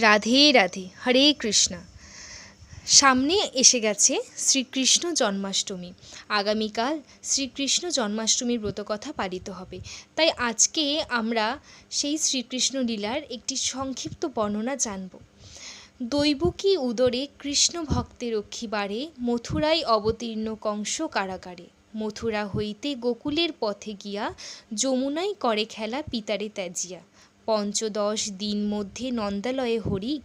রাধে রাধে, হরে কৃষ্ণা। সামনে এসে গেছে শ্রীকৃষ্ণ জন্মাষ্টমী। আগামীকাল শ্রীকৃষ্ণ জন্মাষ্টমীর ব্রতকথা পালিত হবে। তাই আজকে আমরা সেই শ্রীকৃষ্ণ লীলার একটি সংক্ষিপ্ত বর্ণনা জানব। দৈবকী উদরে কৃষ্ণ ভক্তে রক্ষিবারে মথুরায় অবতীর্ণ কংস কারাগারে। মথুরা হইতে গোকুলের পথে গিয়া যমুনায় করে খেলা পিতারে ত্যাজিয়া। পঞ্চদশ দিন মধ্যে নন্দালয়ে হরি,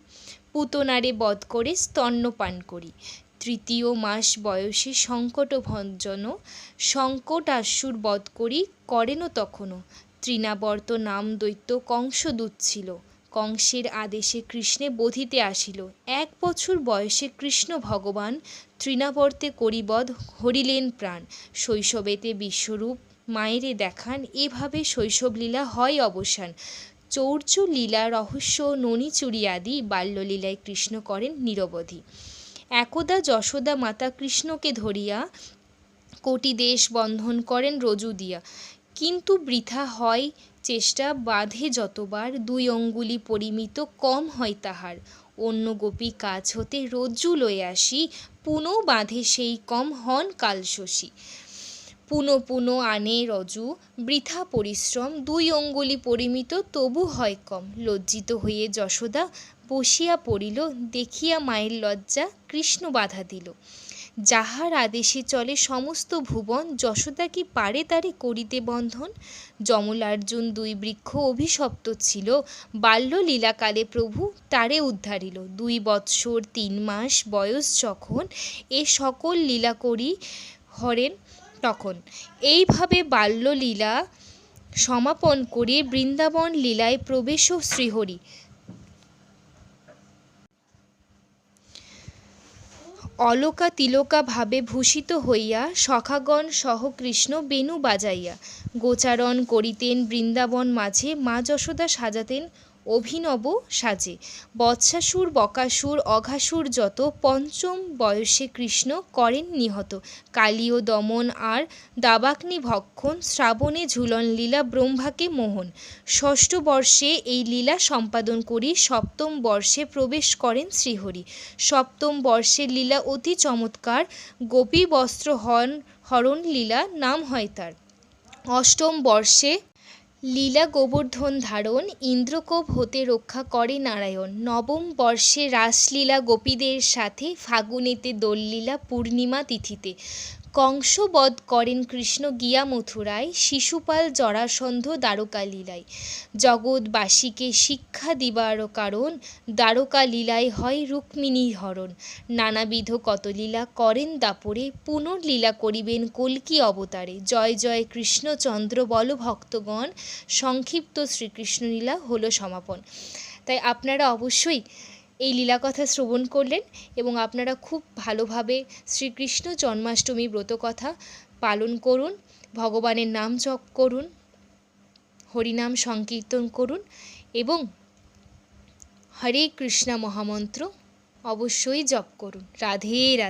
পুতনারে বধ করে স্তন্যপান করি। তৃতীয় মাস বয়সে সংকট ভঞ্জন সংকটাসুর বধ করি করেন তখনও তৃণাবর্ত নাম দৈত্য কংসদূত ছিল। কংসের আদেশে কৃষ্ণে বধিতে আসিল। এক বছর বয়সে কৃষ্ণ ভগবান তৃণাবর্তে করিবধ হরিলেন প্রাণ। শৈশবেতে বিশ্বরূপ মায়েরে দেখান, এভাবে শৈশবলীলা হয় অবসান। চৌর্য লীলা, রহস্য ননিচুরি আদি বাল্যলীলায় কৃষ্ণ করেন নিরবধি। একদা যশোদা মাতা কৃষ্ণকে ধরিয়া কোটি দেশ বন্ধন করেন রজু দিয়া। কিন্তু বৃথা হয় চেষ্টা, বাঁধে যতবার, দুই অঙ্গুলি পরিমিত, কম হয় তাহার। অন্য গোপী কাজ হতে রজ্জু লয়ে আসি, পুনঃ বাঁধে সেই কম হন কালশশী। পুনঃ পুনঃ আনে রজু, বৃথা পরিশ্রম, দুই অঙ্গুলি পরিমিত, তবু হয় কম। লজ্জিত হয়ে যশোদা বসিয়া পড়িল, দেখিয়া মায়ের লজ্জা কৃষ্ণ বাধা দিল। যাহার আদেশে চলে সমস্ত ভুবন, যশোদা কি পারে তারে করিতে বন্ধন? যমলার্জুন দুই বৃক্ষ অভিশপ্ত ছিল বাল্য লীলাকালে প্রভু তারে উদ্ধারিল। দুই বৎসর তিন মাস বয়স যখন এ সকল লীলা করি হরেন তখন। এইভাবে বাল্যলীলা সমাপন করে বৃন্দাবন লীলায় প্রবেশ শ্রীহরি। অলকা তিলকা ভাবে ভূষিত হইয়া সখাগণ সহ কৃষ্ণ বেণু বাজাইয়া, গোচারণ করিতেন বৃন্দাবন মাঝে মা যশোদা সাজাতেন অভিনব সাজে। বৎসাসুর, বকাসুর, অঘাসুর যত পঞ্চম বয়সে কৃষ্ণ করেন নিহত। কালীয় দমন আর দাবাগ্নি ভক্ষণ, শ্রাবণে ঝুলন লীলা ব্রহ্মাকে মোহন। ষষ্ঠ বর্ষে এই লীলা সম্পাদন করি সপ্তম বর্ষে প্রবেশ করেন শ্রীহরি। সপ্তম বর্ষের লীলা অতি চমৎকার গোপী বস্ত্র হন হরণ লীলা নাম হয় তার। অষ্টম বর্ষে লীলা গোবর্ধন ধারণ, ইন্দ্রকোপ হতে রক্ষা করে নারায়ণ। নবম বর্ষে রাসলীলা গোপীদের সাথে ফাগুনেতে দোললীলা পূর্ণিমা তিথিতে। কংসবধ করেন কৃষ্ণ গিয়া মথুরায়, শিশুপাল জরাসন্ধ দ্বারকা লীলায়। জগৎবাসীকে শিক্ষা দিবার কারণ দ্বারকা লীলায় হয় রুক্মিণী হরণ। নানাবিধ কত লীলা করেন দাপরে, পুনর্লীলা করিবেন কল্কি অবতারে। জয় জয় কৃষ্ণচন্দ্র বল ভক্তগণ, সংক্ষিপ্ত শ্রীকৃষ্ণলীলা হলো সমাপন। তাই আপনারা অবশ্যই এই লীলাকথা শ্রবণ করলেন এবং আপনারা খুব ভালোভাবে শ্রীকৃষ্ণ জন্মাষ্টমী ব্রতকথা পালন করুন, ভগবানের নাম জপ করুন, হরিনাম সংকীর্তন করুন এবং হরে কৃষ্ণা মহামন্ত্র অবশ্যই জপ করুন। রাধে রাধে।